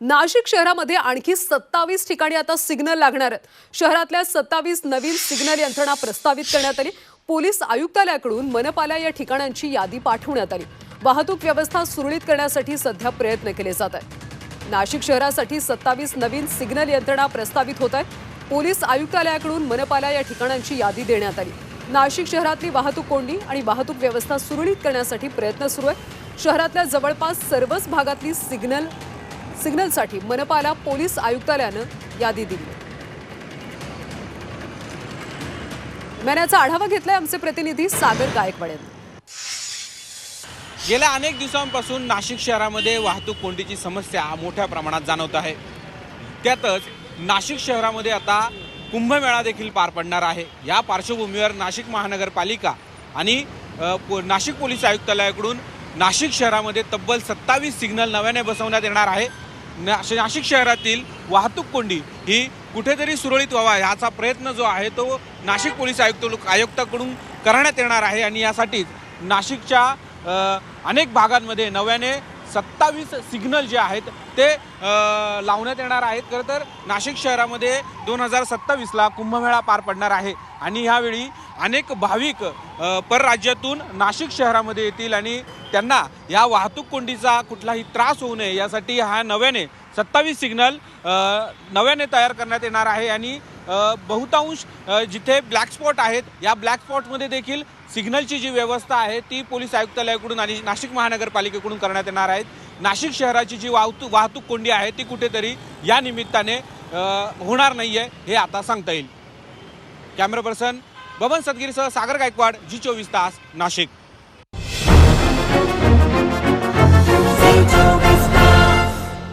नाशिक शहरामध्ये आणखी सत्तावीस ठिकाणी आता सिग्नल लागणार आहेत. शहरातल्या सत्तावीस नवीन सिग्नल यंत्रणा प्रस्तावित करण्यात आली. पोलीस आयुक्तालयाकडून मनपाला या ठिकाणांची यादी पाठवण्यात आली. वाहतूक व्यवस्था सुरळीत करण्यासाठी सध्या प्रयत्न केले जात आहेत. नाशिक शहरासाठी सत्तावीस नवीन सिग्नल यंत्रणा प्रस्तावित होत आहेत. पोलीस आयुक्तालयाकडून मनपाला या ठिकाणांची यादी देण्यात आली. नाशिक शहरातली वाहतूक कोंडी आणि वाहतूक व्यवस्था सुरळीत करण्यासाठी प्रयत्न सुरू आहेत. शहरातल्या जवळपास सर्वच भागातली सिग्नल सिग्नलसाठी मनपाला पोलीस आयुक्तालयानं यादी दिली. महिन्याचा आढावा घेतलाय आमचे प्रतिनिधी सागर गायकवाड यांनी. गेल्या अनेक दिवसांपासून नाशिक शहरामध्ये वाहतूक कोंडीची समस्या मोठ्या प्रमाणात जाणवत आहे. त्यातच नाशिक शहरामध्ये आता कुंभमेळा देखील पार पडणार आहे. या पार्श्वभूमीवर नाशिक महानगरपालिका आणि पो- नाशिक पोलीस आयुक्तालयाकडून नाशिक शहरामध्ये तब्बल सत्तावीस सिग्नल नव्याने बसवण्यात येणार आहे. नाशिक शहरातील वाहतूक कोंडी ही कुठेतरी सुरळीत व्हावा ह्याचा प्रयत्न जो आहे तो नाशिक पोलीस आयुक्त आयुक्ताकडून करण्यात येणार आहे आणि यासाठीच नाशिकच्या अनेक भागांमध्ये नव्याने सत्तावीस सिग्नल जे आहेत ते लावण्यात येणार आहेत. खरं तर नाशिक शहरामध्ये दोन हजार सत्तावीसला कुंभमेळा पार पडणार आहे. आणि ह्यावेळी अनेक भाविक परराज्यातून नाशिक शहरामध्ये येतील आणि त्यांना या वाहतूक कोंडीचा कुठलाही त्रास होऊ नये यासाठी हा नव्याने सत्तावीस सिग्नल नव्याने तयार करण्यात येणार आहे आणि बहुतांश जिथे ब्लॅक स्पॉट आहेत या ब्लॅक स्पॉटमध्ये देखील सिग्नलची जी व्यवस्था आहे ती पोलीस आयुक्तालयाकडून आणि नाशिक महानगरपालिकेकडून करण्यात येणार आहेत. नाशिक शहराची जी वाहतूक वाहतूक कोंडी आहे ती कुठेतरी या निमित्ताने होणार नाही आहे हे आता सांगता येईल. कॅमेरा पर्सन बबन सदगिरीसह सागर गायकवाड जी चोवीस तास नाशिक.